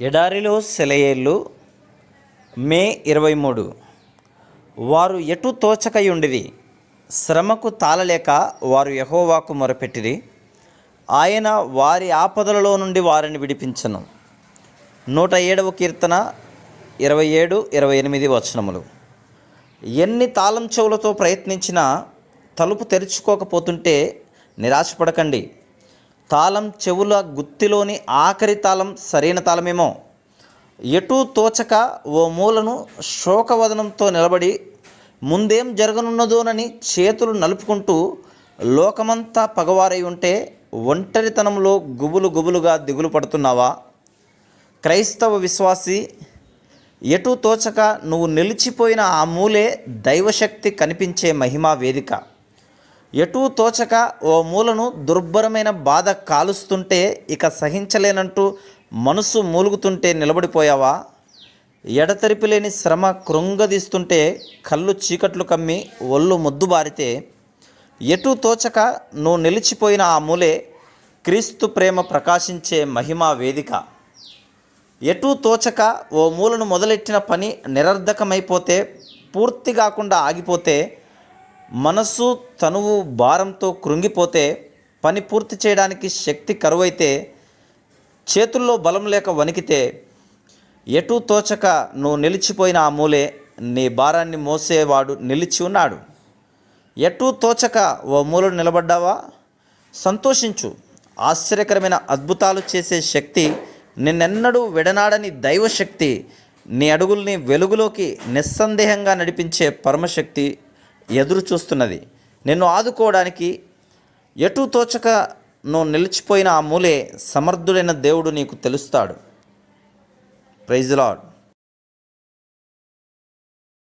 ఎడారిలో సెలయేళ్ళు మే ఇరవై మూడు. వారు ఎటు తోచకయుండిరి? శ్రమకు తాళలేక వారు యహోవాకు మొరపెట్టిరి. ఆయన వారి ఆపదలలో నుండి వారిని విడిపించను. నూట ఏడవ కీర్తన ఇరవై ఏడు ఇరవై ఎనిమిది వచనములు. ఎన్ని తాళం చెవులతో ప్రయత్నించినా తలుపు తెరుచుకోకపోతుంటే నిరాశపడకండి. తాళం చెవుల గుత్తిలోని ఆఖరి తాళం సరైన తాళమేమో. ఎటూ తోచక ఓ మూలను శోకవదనంతో నిలబడి ముందేం జరగనున్నదోనని చేతులు నలుపుకుంటూ లోకమంతా పగవారై ఉంటే ఒంటరితనంలో గుబులు గుబులుగా దిగులు పడుతున్నావా? క్రైస్తవ విశ్వాసి ఎటు తోచక నువ్వు నిలిచిపోయిన ఆ మూలే దైవశక్తి కనిపించే మహిమా వేదిక. ఎటూ తోచక ఓ మూలను దుర్భరమైన బాధ కాలుస్తుంటే ఇక సహించలేనంటూ మనసు మూలుగుతుంటే నిలబడిపోయావా? ఎడతెరిపి లేని శ్రమ కృంగదీస్తుంటే కళ్ళు చీకట్లు కమ్మి ఒళ్ళు మొద్దుబారితే ఎటూ తోచక నువ్వు నిలిచిపోయిన ఆ మూలే క్రీస్తు ప్రేమ ప్రకాశించే మహిమా వేదిక. ఎటూ తోచక ఓ మూలను మొదలెట్టిన పని నిరర్ధకమైపోతే పూర్తి కాకుండా ఆగిపోతే మనస్సు తనువు భారంతో కృంగిపోతే పని పూర్తి చేయడానికి శక్తి కరువైతే చేతుల్లో బలం లేక వణికితే ఎటూ తోచక నువ్వు నిలిచిపోయిన ఆ మూలే నీ భారాన్ని మోసేవాడు నిలిచి ఉన్నాడు. ఎటూ తోచక ఓ మూలను నిలబడ్డావా? సంతోషించు. ఆశ్చర్యకరమైన అద్భుతాలు చేసే శక్తి నిన్నెన్నడూ విడనాడని దైవశక్తి నీ అడుగుల్ని వెలుగులోకి నిస్సందేహంగా నడిపించే పరమశక్తి ఎదురు చూస్తున్నది. నిన్ను ఆదుకోవడానికి ఎటు తోచక నువ్వు నిలిచిపోయిన ఆ మూలే సమర్థుడైన దేవుడు నీకు తెలుస్తాడు. Praise lord